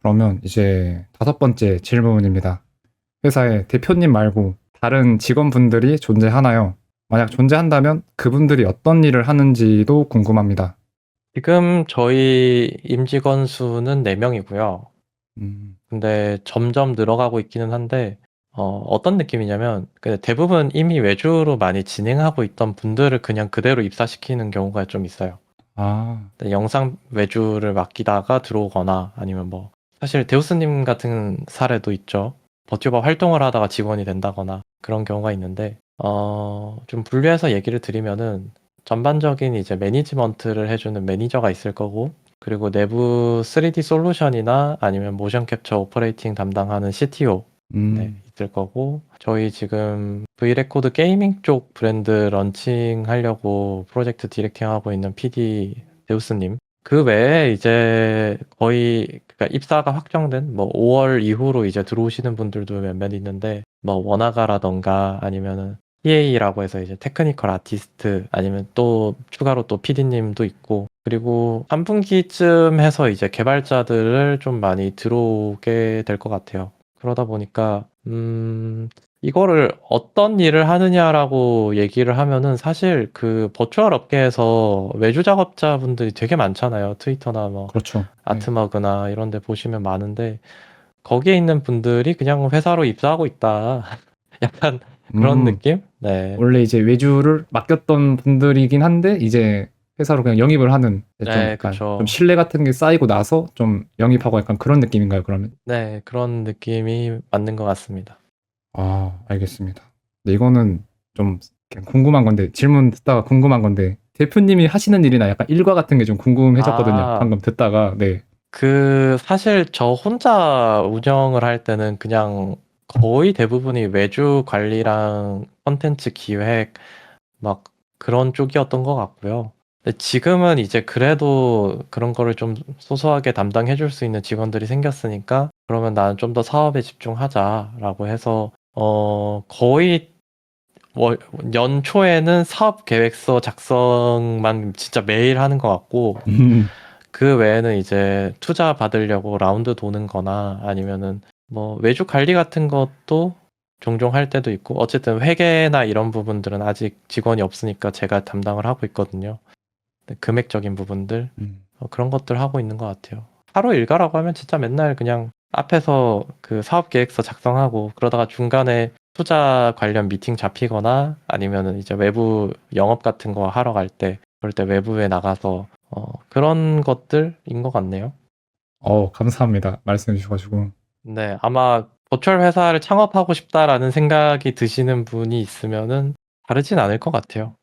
그러면 이제 다섯 번째 질문입니다. 회사에 대표님 말고 다른 직원분들이 존재하나요? 만약 존재한다면 그분들이 어떤 일을 하는지도 궁금합니다. 지금 저희 임직원 수는 4명이고요. 음, 근데 점점 늘어가고 있기는 한데 어, 어떤 느낌이냐면 그 대부분 이미 외주로 많이 진행하고 있던 분들을 그냥 그대로 입사시키는 경우가 좀 있어요. 아, 근데 영상 외주를 맡기다가 들어오거나 아니면 뭐 사실 데우스님 같은 사례도 있죠. 버튜버 활동을 하다가 직원이 된다거나 그런 경우가 있는데 어, 좀 분류해서 얘기를 드리면은 전반적인 이제 매니지먼트를 해주는 매니저가 있을 거고 그리고 내부 3D 솔루션이나 아니면 모션 캡처 오퍼레이팅 담당하는 CTO 음, 네, 있을 거고 저희 지금 V레코드 게이밍 쪽 브랜드 런칭 하려고 프로젝트 디렉팅 하고 있는 PD 데우스님 그 외에 이제 거의 그러니까 입사가 확정된 뭐 5 월 이후로 이제 들어오시는 분들도 몇몇 있는데 뭐 원화가라던가 아니면은 TA라고 해서 이제 테크니컬 아티스트 아니면 또 추가로 또 PD님도 있고 그리고 3분기쯤 해서 이제 개발자들을 좀 많이 들어오게 될 것 같아요. 그러다 보니까 음 이거를 어떤 일을 하느냐라고 얘기를 하면은 사실 그 버추얼 업계에서 외주 작업자분들이 되게 많잖아요. 트위터나 뭐 그렇죠. 네. 아트머그나 이런 데 보시면 많은데 거기에 있는 분들이 그냥 회사로 입사하고 있다. 약간 그런 음, 느낌? 네. 원래 이제 외주를 맡겼던 분들이긴 한데 이제 회사로 그냥 영입을 하는 좀 네, 약간 그쵸. 좀 신뢰 같은 게 쌓이고 나서 좀 영입하고 약간 그런 느낌인가요, 그러면? 네, 그런 느낌이 맞는 것 같습니다. 아, 알겠습니다. 근데 이거는 좀 그냥 궁금한 건데 질문 듣다가 궁금한 건데 대표님이 하시는 일이나 약간 일과 같은 게 좀 궁금해졌거든요. 아. 방금 듣다가 네. 그 사실 저 혼자 운영을 할 때는 그냥 거의 대부분이 외주 관리랑 컨텐츠 기획 막 그런 쪽이었던 것 같고요. 근데 지금은 이제 그래도 그런 거를 좀 소소하게 담당해 줄 수 있는 직원들이 생겼으니까 그러면 나는 좀 더 사업에 집중하자라고 해서 어 거의 월 연초에는 사업 계획서 작성만 진짜 매일 하는 것 같고 음, 그 외에는 이제 투자 받으려고 라운드 도는 거나 아니면은 뭐 외주 관리 같은 것도 종종 할 때도 있고 어쨌든 회계나 이런 부분들은 아직 직원이 없으니까 제가 담당을 하고 있거든요. 금액적인 부분들 음. 어, 그런 것들 하고 있는 것 같아요. 하루 일과라고 하면 진짜 맨날 그냥 앞에서 그 사업 계획서 작성하고 그러다가 중간에 투자 관련 미팅 잡히거나 아니면은 이제 외부 영업 같은 거 하러 갈 때 그럴 때 외부에 나가서 어, 그런 것들인 것 같네요. 어, 감사합니다. 말씀해 주셔가지고. 네, 아마 버추얼 회사를 창업하고 싶다라는 생각이 드시는 분이 있으면은 다르진 않을 것 같아요.